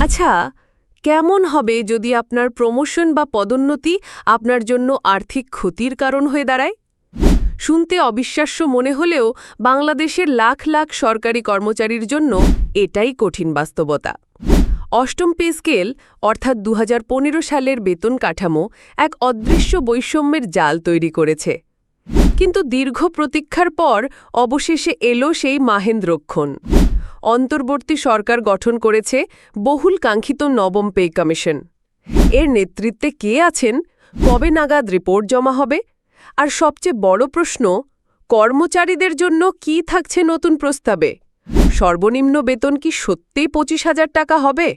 আচ্ছা কেমন হবে যদি আপনার প্রমোশন বা পদোন্নতি আপনার জন্য আর্থিক ক্ষতির কারণ হয়ে দাঁড়ায়? শুনতে অবিশ্বাস্য মনে হলেও বাংলাদেশের লাখ লাখ সরকারি কর্মচারীর জন্য এটাই কঠিন বাস্তবতা। অষ্টম পে স্কেল, অর্থাৎ দু হাজার পনেরো সালের বেতন কাঠামো, এক অদৃশ্য বৈষম্যের জাল তৈরি করেছে। কিন্তু দীর্ঘ প্রতীক্ষার পর অবশেষে এলো সেই মাহেন্দ্রক্ষণ। অন্তর্বর্তী সরকার গঠন করেছে বহুল কাঙ্ক্ষিত নবম পে কমিশন। এর নেতৃত্বে কে আছেন, কবে নাগাদ রিপোর্ট জমা হবে? আর সবচেয়ে বড় প্রশ্ন, কর্মচারীদের জন্য কি থাকছে নতুন প্রস্তাবে? সর্বনিম্ন বেতন কি সত্যিই পঁচিশ হাজার টাকা হবে?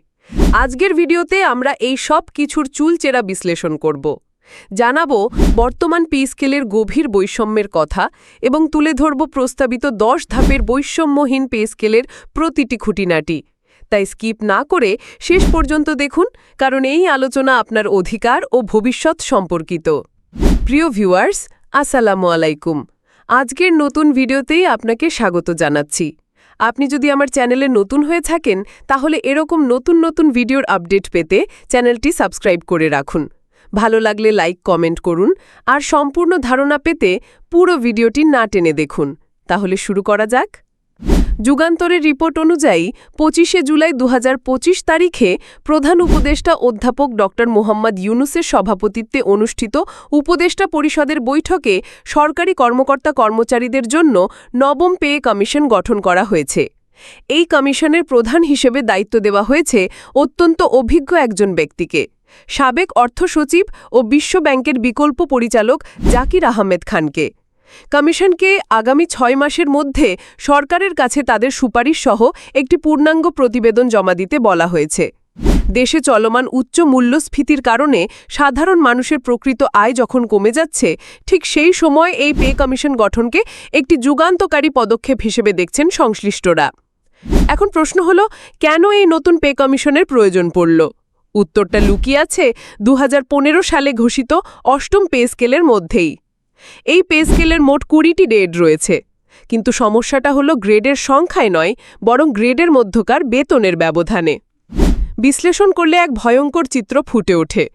আজকের ভিডিওতে আমরা এই সব কিছুর চুলচেরা বিশ্লেষণ করব। জানাব বর্তমান পি স্কেলের গভীর বৈষম্যের কথা এবং তুলে ধরব প্রস্তাবিত দশ ধাপের বৈষম্যহীন পে স্কেলের প্রতিটি খুঁটিনাটি। তাই স্কিপ না করে শেষ পর্যন্ত দেখুন, কারণ এই আলোচনা আপনার অধিকার ও ভবিষ্যৎ সম্পর্কিত। প্রিয় ভিউয়ার্স, আসসালামু আলাইকুম। আজকের নতুন ভিডিওতেই আপনাকে স্বাগত জানাচ্ছি। আপনি যদি আমার চ্যানেলে নতুন হয়ে থাকেন, তাহলে এরকম নতুন নতুন ভিডিওর আপডেট পেতে চ্যানেলটি সাবস্ক্রাইব করে রাখুন। ভালো লাগলে লাইক, কমেন্ট করুন আর সম্পূর্ণ ধারণা পেতে পুরো ভিডিওটি না টেনে দেখুন। তাহলে শুরু করা যাক। যুগান্তরের রিপোর্ট অনুযায়ী পঁচিশে জুলাই দু হাজার পঁচিশ তারিখে প্রধান উপদেষ্টা অধ্যাপক ড. মোহাম্মদ ইউনুসের সভাপতিত্বে অনুষ্ঠিত উপদেষ্টা পরিষদের বৈঠকে সরকারি কর্মকর্তা কর্মচারীদের জন্য নবম পে কমিশন গঠন করা হয়েছে। এই কমিশনের প্রধান হিসেবে দায়িত্ব দেওয়া হয়েছে অত্যন্ত অভিজ্ঞ একজন ব্যক্তিকে। সাবেক অর্থ সচিব ও বিশ্ব ব্যাংকের বিকল্প পরিচালক জাকির আহমেদ খানকে। কমিশনকে আগামী ছয় মাসের মধ্যে সরকারের কাছে তাদের সুপারিশ সহ একটি পূর্ণাঙ্গ প্রতিবেদন জমা দিতে বলা হয়েছে। দেশে চলমান উচ্চ মূল্যস্ফীতির কারণে সাধারণ মানুষের প্রকৃত আয় যখন কমে যাচ্ছে, ঠিক সেই সময় এই পে কমিশন গঠনকে একটি যুগান্তকারী পদক্ষেপ হিসেবে দেখছেন সংশ্লিষ্টরা। এখন প্রশ্ন হল, কেন এই নতুন পে কমিশনের প্রয়োজন পড়ল? উত্তরটা লুকিয়ে আছে দু হাজার পনেরো সালে ঘোষিত অষ্টম পে স্কেলের মধ্যেই। এই পে স্কেলের মোট কুড়িটি গ্রেড রয়েছে। কিন্তু সমস্যাটা হলো গ্রেডের সংখ্যায় নয়, বরং গ্রেডের মধ্যকার বেতনের ব্যবধানে। বিশ্লেষণ করলে এক ভয়ঙ্কর চিত্র ফুটে ওঠে।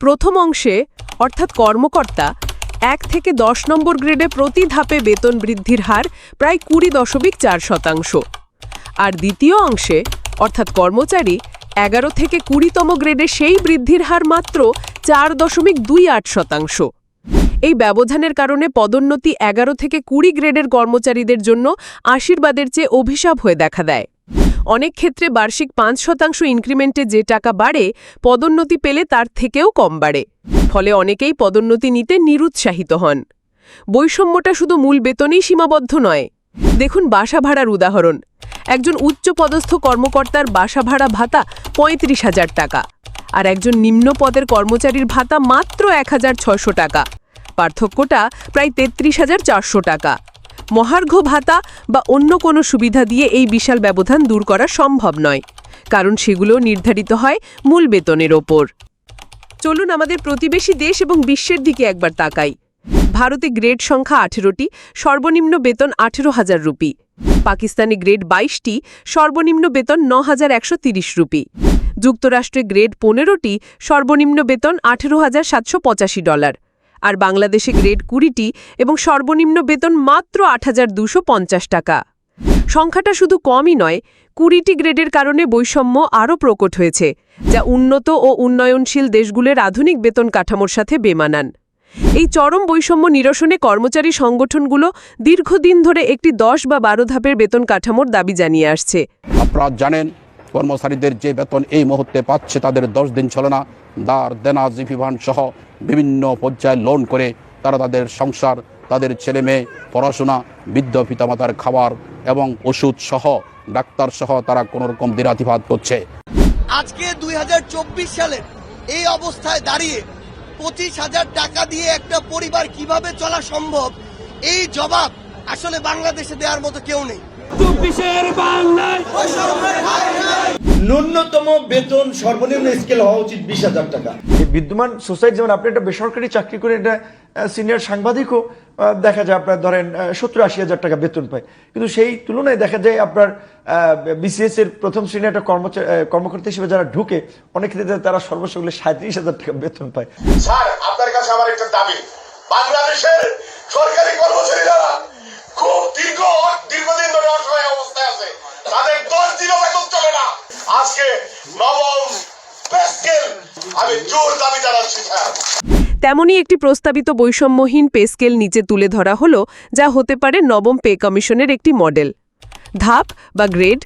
প্রথম অংশে, অর্থাৎ কর্মকর্তা, এক থেকে দশ নম্বর গ্রেডে প্রতি ধাপে বেতন বৃদ্ধির হার প্রায় কুড়ি দশমিক চার শতাংশ। আর দ্বিতীয় অংশে, অর্থাৎ কর্মচারী এগারো থেকে কুড়িতম গ্রেডে সেই বৃদ্ধির হার মাত্র চার দশমিক দুই আট শতাংশ। এই ব্যবধানের কারণে পদোন্নতি এগারো থেকে কুড়ি গ্রেডের কর্মচারীদের জন্য আশীর্বাদের চেয়ে অভিশাপ হয়ে দেখা দেয়। অনেক ক্ষেত্রে বার্ষিক পাঁচ শতাংশ ইনক্রিমেন্টে যে টাকা বাড়ে, পদোন্নতি পেলে তার থেকেও কম বাড়ে। ফলে অনেকেই পদোন্নতি নিতে নিরুৎসাহিত হন। বৈষম্যটা শুধু মূল বেতনেই সীমাবদ্ধ নয় দেখুন বাসা ভাড়ার উদাহরণ। একজন উচ্চপদস্থ কর্মকর্তার বাসা ভাড়া ভাতা পঁয়ত্রিশ হাজার টাকা, আর একজন নিম্ন পদের কর্মচারীর ভাতা মাত্র এক হাজার টাকা। পার্থক্যটা প্রায় তেত্রিশ হাজার চারশো টাকা। মহার্ঘ ভাতা বা অন্য কোনো সুবিধা দিয়ে এই বিশাল ব্যবধান দূর করা সম্ভব নয়, কারণ সেগুলো নির্ধারিত হয় মূল বেতনের ওপর। চলুন আমাদের প্রতিবেশী দেশ এবং বিশ্বের দিকে একবার তাকাই। ভারতে গ্রেড সংখ্যা আঠেরোটি, সর্বনিম্ন বেতন আঠেরো হাজার রুপি। পাকিস্তানে গ্রেড বাইশটি, সর্বনিম্ন বেতন ন হাজার একশো তিরিশ রুপি। যুক্তরাষ্ট্রে গ্রেড পনেরোটি, সর্বনিম্ন বেতন আঠেরো হাজার সাতশো পঁচাশি ডলার। আর বাংলাদেশে গ্রেড কুড়িটি এবং সর্বনিম্ন বেতন মাত্র আট হাজার দুশো পঞ্চাশ টাকা। সংখ্যাটা শুধু কমই নয়, কুড়িটি গ্রেডের কারণে বৈষম্য আরও প্রকট হয়েছে, যা উন্নত ও উন্নয়নশীল দেশগুলোর আধুনিক বেতন কাঠামোর সাথে বেমানান। এই চরম বৈষম্য নিরসনে কর্মচারী সংগঠনগুলো দীর্ঘদিন ধরে একটি দশ বা বারো ধাপের বেতন কাঠামোর দাবি জানিয়ে আসছে। আপনারা জানেন কর্মচারীদের যে বেতন এই মুহূর্তে পাচ্ছে তাদের দশ দিন চলে না দার দেনা জিপিভান সহ বিভিন্ন পর্যায়ে লোন করে তারা তাদের সংসার তাদের ছেলে মেয়ে পড়াশোনা বৃদ্ধ পিতামাতার খাবার এবং ওষুধ সহ ডাক্তার সহ তারা কোনো রকম দিরাতিপাত করছে। আজকে দুই সালের এই অবস্থায় দাঁড়িয়ে পঁচিশ হাজার টাকা দিয়ে একটা পরিবার কীভাবে চলা সম্ভব? এই জবাব আসলে বাংলাদেশে দেওয়ার মতো কেউ নেই। চব্বিশের বাংলায়। ন্যূনতম বেতন সর্বনিম্ন স্কেল হওয়া উচিত বিশ হাজার টাকা। বিদ্যমান সোসাইটি যেমন আপনি একটা বেসরকারি চাকরি করে একটা সিনিয়র সাংবাদিকও দেখা যায় আপনার ধরেন সত্তর আশি হাজার টাকা বেতন পায়। কিন্তু সেই তুলনায় দেখা যায় আপনার বিসিএস এর প্রথম শ্রেণির একটা কর্মচারী কর্মকর্তা হিসেবে যারা ঢুকে অনেক ক্ষেত্রে তারা সর্বোচ্চ হলে সাঁত্রিশ হাজার টাকা বেতন পায়। স্যার আপনার কাছে আমার একটা দাবি। বাংলাদেশের সরকারি কর্মচারীরা খুব দীর্ঘ, দীর্ঘদিন ধরে অসহায় অবস্থায় আছে। তাদের দশ দিনও বেতন চলে না। আজকে নবম আমি জোর দাবি জানাচ্ছি তেমনই একটি প্রস্তাবিত বৈষম্যহীন পে স্কেল নিচে তুলে ধরা হলো, যা হতে পারে নবম পে কমিশনের একটি মডেল ধাপ বা গ্রেড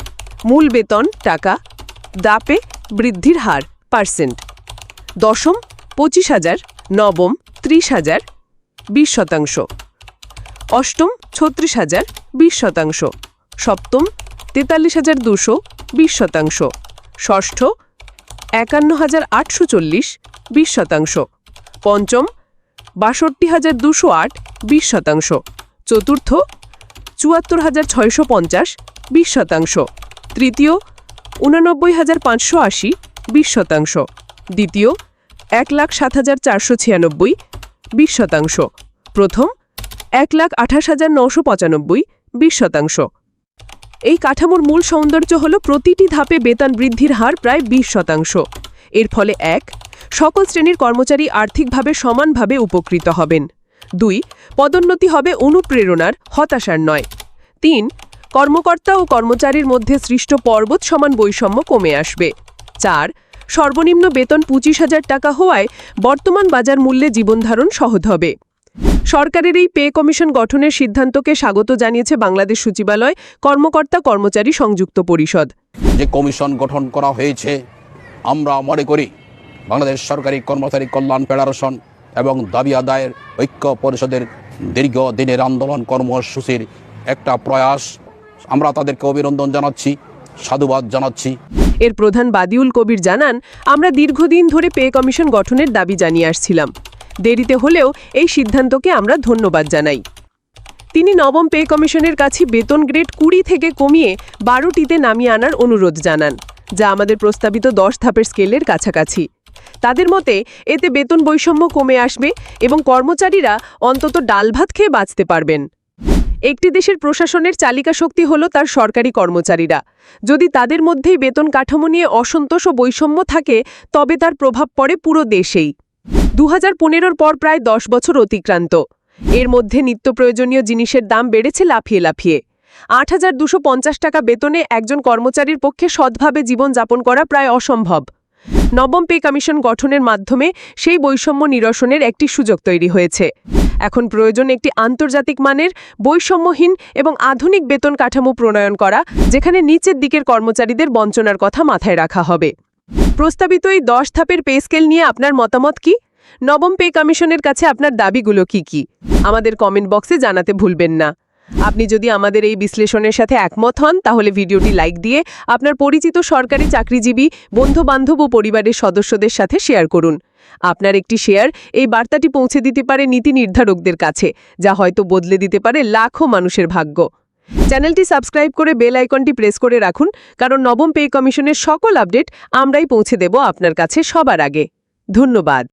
মূল বেতন, টাকা, দাপে বৃদ্ধির হার পার্সেন্ট দশম, পঁচিশ হাজার, নবম, ত্রিশ হাজার, বিশ শতাংশ। অষ্টম ছত্রিশ হাজার বিশ শতাংশ। সপ্তম তেতাল্লিশ হাজার দুশো বিশ শতাংশ। ষষ্ঠ একান্ন হাজার আটশো চল্লিশ বিশ শতাংশ। পঞ্চম বাষট্টি হাজার দুশো আট বিশ শতাংশ। চতুর্থ চুয়াত্তর হাজার ছয়শো পঞ্চাশ বিশ শতাংশ। তৃতীয় উনানব্বই হাজার পাঁচশো আশি বিশ শতাংশ। দ্বিতীয় এক লাখ সাত হাজার চারশো ছিয়ানব্বই বিশ শতাংশ। প্রথম এক লাখ আঠাশ হাজার নশো পঁচানব্বই বিশ শতাংশ। এই কাঠামোর মূল সৌন্দর্য হল প্রতিটি ধাপে বেতন বৃদ্ধির হার প্রায় বিশ শতাংশ। এর ফলে এক, সকল শ্রেণির কর্মচারী আর্থিকভাবে সমানভাবে উপকৃত হবেন। দুই, পদোন্নতি হবে অনুপ্রেরণার, হতাশার নয়। তিন, কর্মকর্তা ও কর্মচারীর মধ্যে সৃষ্ট পর্বত সমান বৈষম্য কমে আসবে। চার, সর্বনিম্ন বেতন পঁচিশ হাজার টাকা হওয়ায় বর্তমান বাজার মূল্যে জীবনধারণ সহজ হবে। সরকারের এই পে কমিশন গঠনের সিদ্ধান্তকে স্বাগত জানিয়েছে বাংলাদেশ সচিবালয় কর্মকর্তা কর্মচারী সংযুক্ত পরিষদ। যে কমিশন গঠন করা হয়েছে আমরা মনে করি বাংলাদেশ সরকারি কর্মচারী কল্যাণ ফেডারেশন এবং দাবি আদায়ের ঐক্য পরিষদের দীর্ঘ দিনের আন্দোলন কর্মসূচির একটা প্রয়াস। আমরা তাদেরকে অভিনন্দন জানাচ্ছি সাধুবাদ জানাচ্ছি। এর প্রধান বাদিউল কবির জানান আমরা দীর্ঘদিন ধরে পে কমিশন গঠনের দাবি জানিয়ে আসছিলাম। দেরিতে হলেও এই সিদ্ধান্তকে আমরা ধন্যবাদ জানাই। তিনি নবম পে কমিশনের কাছে বেতন গ্রেড কুড়ি থেকে কমিয়ে বারোটিতে নামিয়ে আনার অনুরোধ জানান, যা আমাদের প্রস্তাবিত দশ ধাপের স্কেলের কাছাকাছি। তাদের মতে, এতে বেতন বৈষম্য কমে আসবে এবং কর্মচারীরা অন্তত ডাল ভাত খেয়ে বাঁচতে পারবেন। একটি দেশের প্রশাসনের চালিকা শক্তি হল তার সরকারি কর্মচারীরা। যদি তাদের মধ্যেই বেতন কাঠামো নিয়ে অসন্তোষ ও বৈষম্য থাকে, তবে তার প্রভাব পড়ে পুরো দেশেই। দু হাজার পর প্রায় দশ বছর অতিক্রান্ত। এর মধ্যে নিত্য প্রয়োজনীয় জিনিসের দাম বেড়েছে লাফিয়ে লাফিয়ে। আট হাজার দুশো পঞ্চাশ টাকা বেতনে একজন কর্মচারীর পক্ষে সৎভাবে জীবনযাপন করা প্রায় অসম্ভব। নবম পে কমিশন গঠনের মাধ্যমে সেই বৈষম্য নিরসনের একটি সুযোগ তৈরি হয়েছে। এখন প্রয়োজন একটি আন্তর্জাতিক মানের, বৈষম্যহীন এবং আধুনিক বেতন কাঠামো প্রণয়ন করা, যেখানে নিচের দিকের কর্মচারীদের বঞ্চনার কথা মাথায় রাখা হবে। প্রস্তাবিত এই দশ ধাপের পে স্কেল নিয়ে আপনার মতামত কি? নবম পে কমিশনের কাছে আপনার দাবিগুলো কি কি? আমাদের কমেন্ট বক্সে জানাতে ভুলবেন না। আপনি যদি আমাদের এই বিশ্লেষণের সাথে একমত হন, তাহলে ভিডিওটি লাইক দিয়ে আপনার পরিচিত সরকারি চাকরিজীবী, বন্ধুবান্ধব ও পরিবারের সদস্যদের সাথে শেয়ার করুন। আপনার একটি শেয়ার এই বার্তাটি পৌঁছে দিতে পারে নীতি নির্ধারকদের কাছে, যা হয়তো বদলে দিতে পারে লাখো মানুষের ভাগ্য। চ্যানেলটি সাবস্ক্রাইব করে বেল আইকনটি প্রেস করে রাখুন, কারণ নবম পে কমিশনের সকল আপডেট আমরাই পৌঁছে দেব আপনার কাছে সবার আগে। ধন্যবাদ।